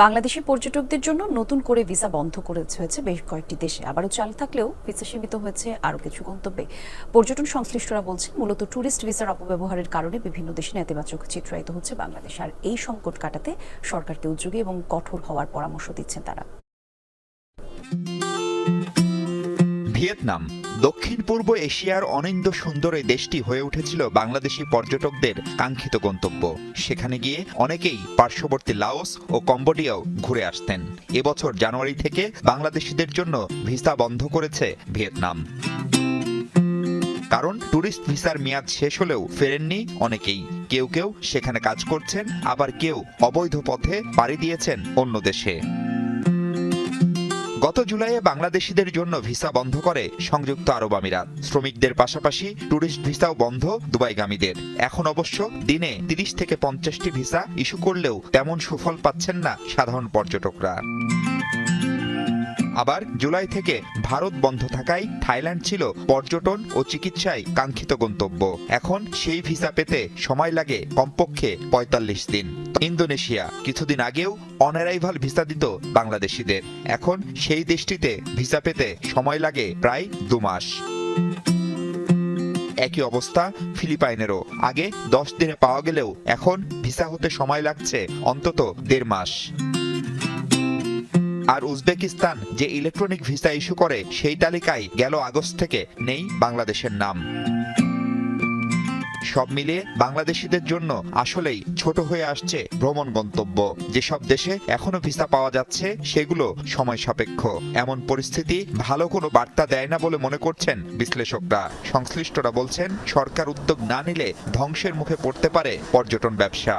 বাংলাদেশি পর্যটকদের জন্য নতুন করে ভিসা বন্ধ করে হয়েছে বেশ কয়েকটি দেশে। আবারও চালু থাকলেও ভিসা সীমিত হয়েছে আরও কিছু গন্তব্যে। পর্যটন সংশ্লিষ্টরা বলছেন, মূলত ট্যুরিস্ট ভিসার অপব্যবহারের কারণে বিভিন্ন দেশে নেতিবাচক চিত্রায়িত হচ্ছে বাংলাদেশ। আর এই সংকট কাটাতে সরকারকে উদ্যোগী এবং কঠোর হওয়ার পরামর্শ দিচ্ছেন তারা। ভিয়েতনাম। দক্ষিণ পূর্ব এশিয়ার অনিন্দ সুন্দর এই দেশটি হয়ে উঠেছিল বাংলাদেশি পর্যটকদের কাঙ্ক্ষিত গন্তব্য। সেখানে গিয়ে অনেকেই পার্শ্ববর্তী লাওস ও কম্বোডিয়াও ঘুরে আসতেন। এবছর জানুয়ারি থেকে বাংলাদেশিদের জন্য ভিসা বন্ধ করেছে ভিয়েতনাম। কারণ ট্যুরিস্ট ভিসার মেয়াদ শেষ হলেও ফেরেননি অনেকেই। কেউ কেউ সেখানে কাজ করছেন, আবার কেউ অবৈধ পথে পাড়ি দিয়েছেন অন্য দেশে। গত জুলাইয়ে বাংলাদেশিদের জন্য ভিসা বন্ধ করে সংযুক্ত আরব আমিরাত। শ্রমিকদের পাশাপাশি ট্যুরিস্ট ভিসাও বন্ধ দুবাইগামীদের। এখন অবশ্য দিনে তিরিশ থেকে পঞ্চাশটি ভিসা ইস্যু করলেও তেমন সুফল পাচ্ছেন না সাধারণ পর্যটকরা। আবার জুলাই থেকে ভারত বন্ধ থাকায় থাইল্যান্ড ছিল পর্যটন ও চিকিৎসায় কাঙ্ক্ষিত গন্তব্য। এখন সেই ভিসা পেতে সময় লাগে কমপক্ষে পঁয়তাল্লিশ দিন। ইন্দোনেশিয়া কিছুদিন আগেও অনারাইভাল ভিসা দিত বাংলাদেশিদের। এখন সেই দেশটিতে ভিসা পেতে সময় লাগে প্রায় দু মাস। একই অবস্থা ফিলিপাইনেরও। আগে দশ দিনে পাওয়া গেলেও এখন ভিসা হতে সময় লাগছে অন্তত দেড় মাস। আর উজবেকিস্তান যে ইলেকট্রনিক ভিসা ইস্যু করে, সেই তালিকায় গেল আগস্ট থেকে, নেই বাংলাদেশের নাম। সব মিলিয়ে বাংলাদেশিদের জন্য আসলেই ছোট হয়ে আসছে ভ্রমণ গন্তব্য। যেসব দেশে এখনও ভিসা পাওয়া যাচ্ছে, সেগুলো সময় সাপেক্ষ। এমন পরিস্থিতি ভালো কোনো বার্তা দেয় না বলে মনে করছেন বিশ্লেষকরা। সংশ্লিষ্টরা বলছেন, সরকার উদ্যোগ না নিলে ধ্বংসের মুখে পড়তে পারে পর্যটন ব্যবসা।